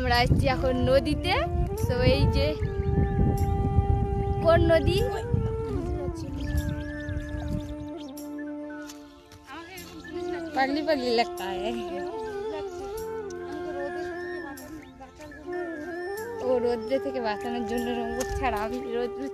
আমরা আসছি এখন নদীতে। তো এই যে কোন নদী? পাগলি পাগলি লাগতা ও রোদ্রে থেকে বাঁচানোর জন্য রঙ ছাড়া আমি রোদ্রে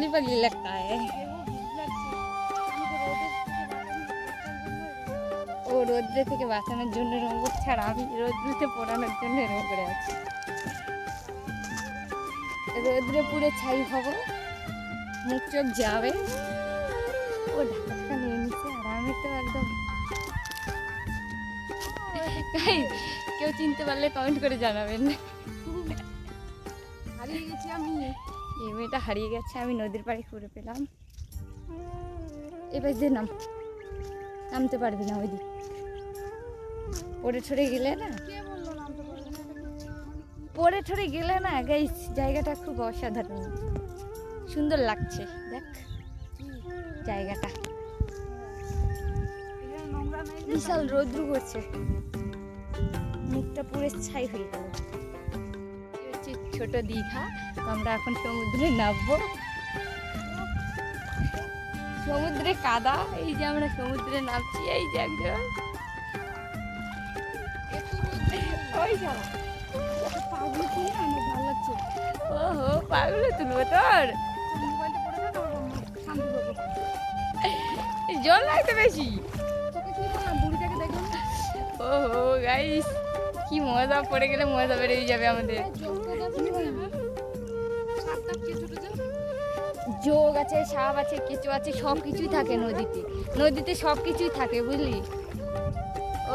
पागली पागली लगता है ও রোদ্রে থেকে বাঁচানোর জন্য রঙ ছাড়া আমি রোদ্রেতে পোড়ানোর জন্য এরকম করে আছি রোদ্রে পুরে ছাই হব মুখ চোখ যাবে ও ঢাকাটা নিয়ে নিচ্ছে আর আমি তো একদম Guys, কেউ চিনতে পারলে কমেন্ট করে জানাবেন হারিয়ে গেছি আমি এই মেয়েটা হারিয়ে গেছে, আমি নদীর পাড়ে ঘুরে পেলাম। এবার যে নাম, নামতে পারবি না ওই দিক পড়ে ঠরে গেলে না? পড়ে ঠরে গেলে না গাইস জায়গাটা খুব অসাধারণ। সুন্দর লাগছে, দেখ, জায়গাটা? বিশাল রৌদ্র করছে। মুখটা পুরো ছাই হয়ে গেল। ছোট দীঘা। তো আমরা এখন সমুদ্রে নামবো। সমুদ্রে কাদা এই যে আমরা সমুদ্রে নামছি এই যে একজন। ওই পাগলি ভালো লাগছে। ওহো পাগলে তুলবো তোর। মোবাইলটা পড়ে না শান্তি পাবো জল লাগতে বেশি। ওহো গাইস কি মজা, পড়ে গেলে মজা বেরিয়ে যাবে আমাদের। যোগ আছে, সাপ আছে কেঁচো আছে সব কিছুই থাকে নদীতে। নদীতে সব কিছুই থাকে, বুঝলি?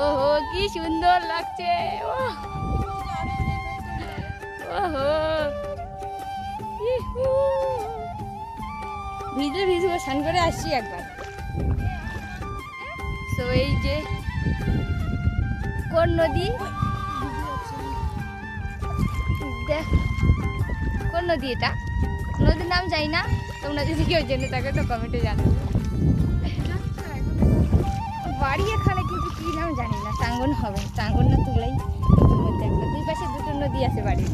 ওহো, কি সুন্দর লাগছে। ওহ। ভিজে ভিজে স্নান করে আসছি একবার। তো এই যে কোন নদী? দেখ কোন নদী এটা? নদীর নাম জানি না, তোমরা যদি কেউ জেনে থাকো তো কমেন্টে জানাবে। বাড়ি এখানে কিন্তু কী নাম জানি না, টাঙ্গন হবে। টাঙ্গন না তুলাই। দুই পাশে দুটো নদী আছে বাড়ির।